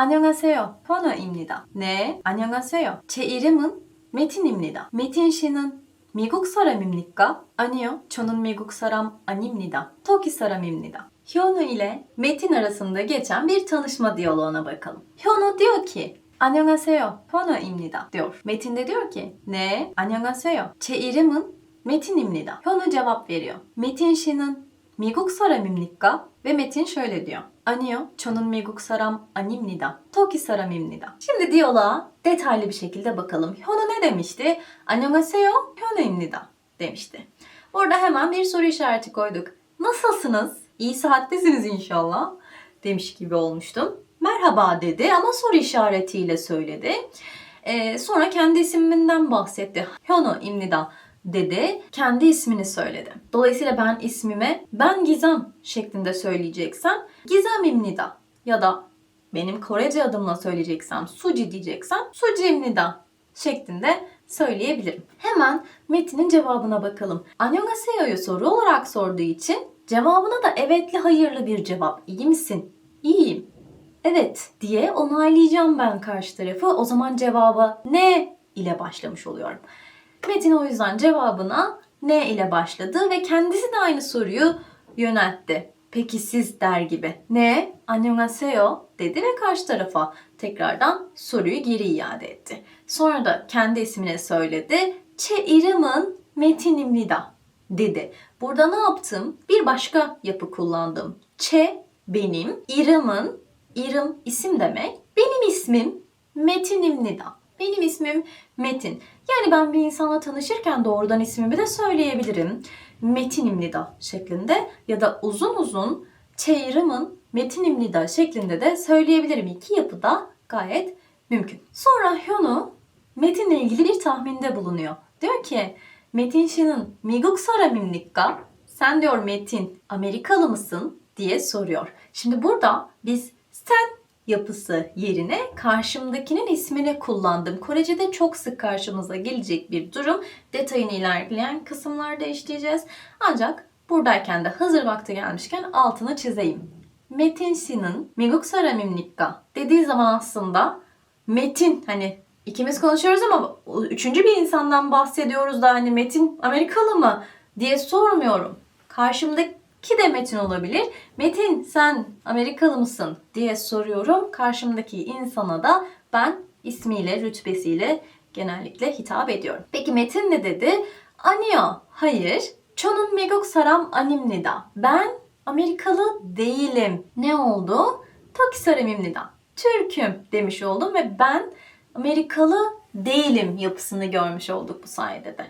안녕하세요. 현우입니다. 네, 안녕하세요. 제 이름은 메틴입니다. 메틴 씨는 미국 사람입니까? 아니요, 저는 미국 사람 아닙니다. 터키 사람입니다. Hyunu ile Metin arasında geçen bir tanışma diyaloğuna bakalım. Hyunu diyor ki 안녕하세요. 현우입니다. de diyor ki 네, 안녕하세요. 제 이름은 Metin입니다. 현우 cevap veriyor. Metin 씨는 미국 사람입니까? Ve Metin şöyle diyor. anio chonun miguk saram animnida, toki saram imnida. Şimdi diyaloğa detaylı bir şekilde bakalım. Hyono ne demişti? Annyeonghaseyo, hyono imnida demişti. Burada hemen bir soru işareti koyduk. Nasılsınız? İyi saatlisiniz inşallah demiş gibi olmuştum. Merhaba dedi ama soru işaretiyle söyledi. Ee, sonra kendi isminden bahsetti. Hyono imnida dedi. Kendi ismini söyledi. Dolayısıyla ben ismime ben Gizem şeklinde söyleyeceksem Gizem İmnida ya da benim Korece adımla söyleyeceksem Suji diyeceksem Suji İmnida şeklinde söyleyebilirim. Hemen metinin cevabına bakalım. Annyeonghaseyo'yu soru olarak sorduğu için cevabına da evetli hayırlı bir cevap. İyi misin? İyiyim. Evet diye onaylayacağım ben karşı tarafı. O zaman cevaba ne ile başlamış oluyorum. Metin o yüzden cevabına ne ile başladı ve kendisi de aynı soruyu yöneltti. Peki siz der gibi. Ne? Annyeonghaseyo dedi ve karşı tarafa tekrardan soruyu geri iade etti. Sonra da kendi ismine söyledi. Çe İrem'in Metinimnida dedi. Burada ne yaptım? Bir başka yapı kullandım. Çe benim, İrem'in, İrem isim demek. Benim ismim Metinimnida. Benim ismim Metin. Yani ben bir insanla tanışırken doğrudan ismimi de söyleyebilirim. Metinimnida şeklinde ya da uzun uzun çeyrimin Metinimnida şeklinde de söyleyebilirim. İki yapı da gayet mümkün. Sonra Hyun'u Metin'le ilgili bir tahminde bulunuyor. Diyor ki Metin Şin'in Miguk Saramimnikka sen diyor Metin Amerikalı mısın diye soruyor. Şimdi burada biz sen yapısı yerine karşımdakinin ismini kullandım. Korece'de çok sık karşımıza gelecek bir durum. Detayını ilerleyen kısımlarda işleyeceğiz. Ancak buradayken de hazır vakti gelmişken altını çizeyim. Metin Şin'in Miguk Saramimnikka dediği zaman aslında Metin hani ikimiz konuşuyoruz ama üçüncü bir insandan bahsediyoruz da hani Metin Amerikalı mı diye sormuyorum. Karşımdaki ki de Metin olabilir. Metin sen Amerikalı mısın diye soruyorum. Karşımdaki insana da ben ismiyle, rütbesiyle genellikle hitap ediyorum. Peki Metin ne dedi? Anio, hayır. Çonun megok saram animnida. Ben Amerikalı değilim. Ne oldu? Tokisaram imnida. Türk'üm demiş oldum ve ben Amerikalı değilim yapısını görmüş olduk bu sayede de.